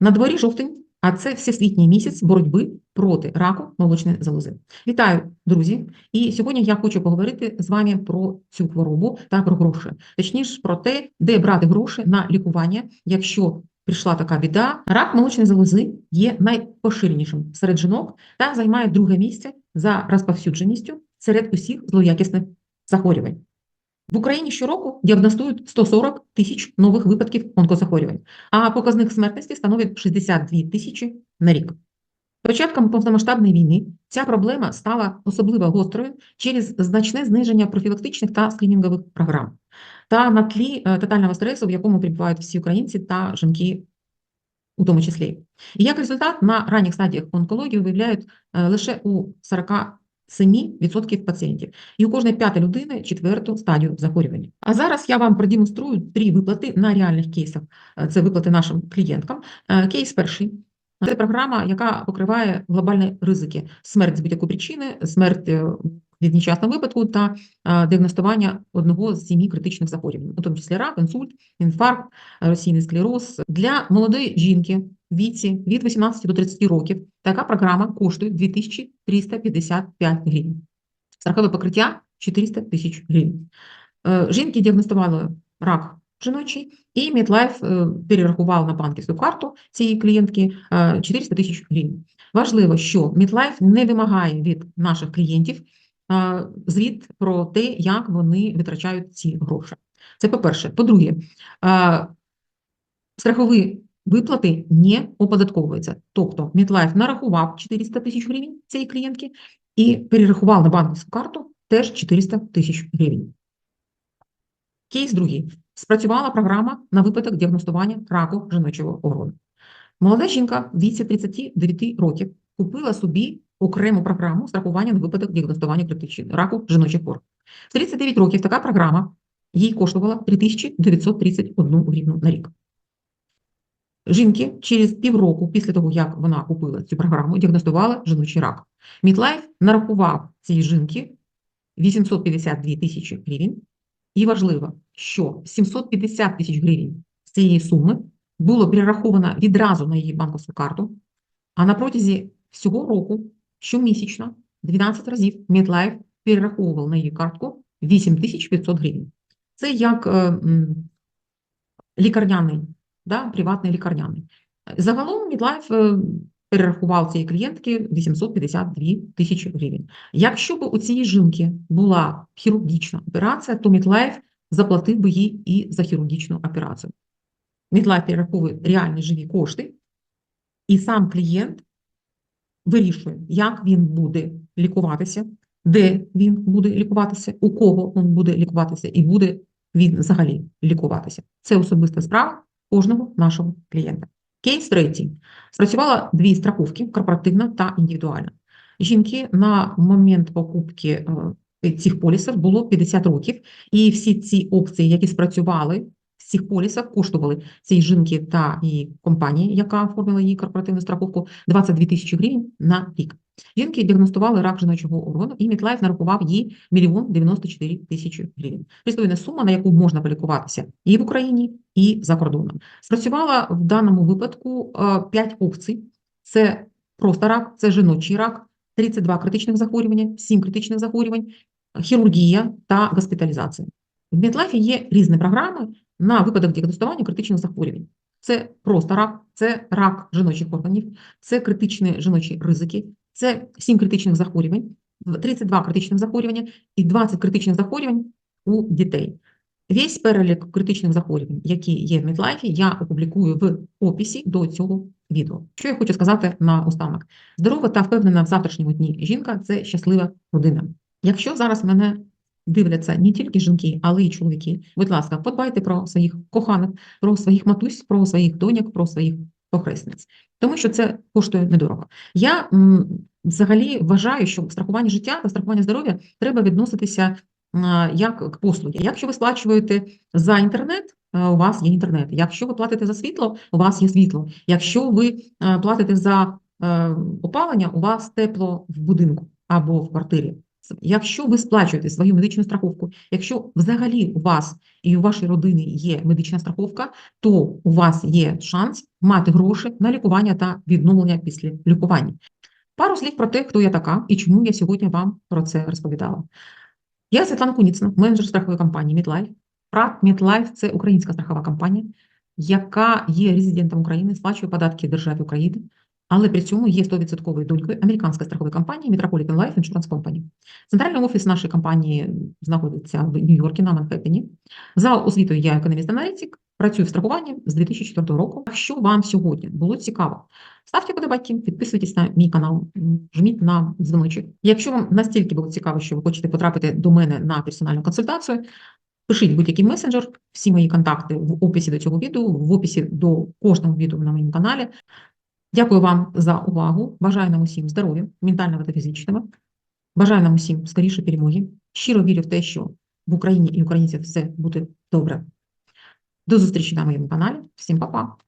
На дворі жовтень, а це всесвітній місяць боротьби проти раку молочної залози. Вітаю, друзі! І сьогодні я хочу поговорити з вами про цю хворобу та про гроші. Точніше, про те, де брати гроші на лікування, якщо прийшла така біда. Рак молочної залози є найпоширенішим серед жінок та займає друге місце за розповсюдженістю серед усіх злоякісних захворювань. В Україні щороку діагностують 140 тисяч нових випадків онкозахворювань, а показник смертності становить 62 тисячі на рік. Початком повномасштабної війни ця проблема стала особливо гострою через значне зниження профілактичних та скринінгових програм та на тлі е, тотального стресу, в якому перебувають всі українці та жінки у тому числі. І як результат на ранніх стадіях онкології виявляють е, лише у 47% пацієнтів, і у кожної п'ятої людини четверту стадію захворювання. А зараз я вам продемонструю три виплати на реальних кейсах. Е, Це виплати нашим клієнткам. Е, Кейс перший. Це програма, яка покриває глобальні ризики: смерть з будь-якої причини, смерть е, від нещасного випадку та діагностування одного з сімі критичних захворювань, у тому числі рак, інсульт, інфаркт, розсійний склероз. Для молодої жінки віці від 18 до 30 років така програма коштує 2355 гривень. Страхове покриття 400 тисяч гривень. Е, Жінки діагностували рак жіночий, і Мідлайф перерахував на банківську карту цієї клієнтки е, 400 тисяч гривень. Важливо, що Мідлайф не вимагає від наших клієнтів е, звіт про те, як вони витрачають ці гроші. Це по-перше. По-друге, е, страхові виплати не оподатковуються. Тобто Мідлайф нарахував 400 тисяч гривень цієї клієнтки і перерахував на банківську карту теж 400 тисяч гривень. Кейс другий. Спрацювала програма на випадок діагностування раку жіночого органу. Молода жінка в віці 39 років купила собі окрему програму страхування на випадок діагностування раку жіночих органів. В 39 років така програма їй коштувала 3931 гривну на рік. Жінки через півроку після того, як вона купила цю програму, діагностувала жіночий рак. Мідлайф нарахував цій жінки 852 тисячі гривень. І важливо, що 750 тисяч гривень з цієї суми було перераховано відразу на її банківську карту, а на протязі всього року щомісячно 12 разів Мідлайф перераховував на її картку 8500 гривень. Це як е, лікарняний, да, приватний лікарняний. Загалом Мідлайф е, перерахував цієї клієнтки 852 тисячі гривень. Якщо б у цієї жінки була хірургічна операція, то Мідлайф заплатив би їй і за хірургічну операцію. Мідлайф перераховує реальні живі кошти, і сам клієнт вирішує, як він буде лікуватися, де він буде лікуватися, у кого він буде лікуватися, і буде він взагалі лікуватися. Це особиста справа кожного нашого клієнта. Кейс третій. Спрацювала дві страховки корпоративна та індивідуальна. Жінки на момент покупки е, цих полісів було 50 років, і всі ці опції, які спрацювали в цих полісах, коштували цій жінки та її компанії, яка оформила її корпоративну страховку, 22 тисячі гривень на рік. Жінки діагностували рак жіночого органу, і Мітлайф нарахував їй мільйон 94 тисячі гривень. Пристойна сума, на яку можна полікуватися і в Україні, і за кордоном. Спрацювала в даному випадку 5 опцій. Це просто рак, це жіночий рак, 32 критичних захворювання, 7 критичних захворювань, хірургія та госпіталізація. В Медлайфі є різні програми на випадок діагностування критичних захворювань. Це просто рак, це рак жіночих органів, це критичні жіночі ризики, це 7 критичних захворювань, 32 критичних захворювання і 20 критичних захворювань у дітей. Весь перелік критичних захворювань, які є в Медлайфі, я опублікую в описі до цього відео. Що я хочу сказати на останок? Здорова та впевнена в завтрашньому дні жінка це щаслива родина. Якщо зараз мене дивляться не тільки жінки, але й чоловіки, будь ласка, подбайте про своїх коханих, про своїх матусь, про своїх доньок, про своїх похресниць, тому що це коштує недорого. Я взагалі вважаю, що страхування життя та страхування здоров'я треба відноситися як к послуги. Якщо ви сплачуєте за інтернет, е, у вас є інтернет. Якщо ви платите за світло, у вас є світло. Якщо ви е, платите за е, опалення, у вас тепло в будинку або в квартирі. Якщо ви сплачуєте свою медичну страховку, якщо взагалі у вас і у вашої родини є медична страховка, то у вас є шанс мати гроші на лікування та відновлення після лікування. Пару слів про те, хто я така і чому я сьогодні вам про це розповідала. Я Світлана Куніцина, менеджер страхової компанії MidLife. ПРАТ MidLife – це українська страхова компанія, яка є резидентом України, сплачує податки державі України, але при цьому є 100% долькою американської страхової компанії Metropolitan Life Insurance Company. Центральний офіс нашої компанії знаходиться в Нью-Йорку на Манхеттені. За освітою я економіст-аналітик, працюю в страхуванні з 2004 року. Якщо вам сьогодні було цікаво, ставте подобайки, підписуйтесь на мій канал, жміть на дзвіночок. Якщо вам настільки було цікаво, що ви хочете потрапити до мене на персональну консультацію, пишіть будь-який месенджер, всі мої контакти в описі до цього відео, в описі до кожного відео на моєму каналі. Дякую вам за увагу. Бажаю нам усім здоров'я, ментального та фізичного. Бажаю нам усім скоріше перемоги. Щиро вірю в те, що в Україні і українців все буде добре. До зустрічі на моєму каналі. Всім па-па!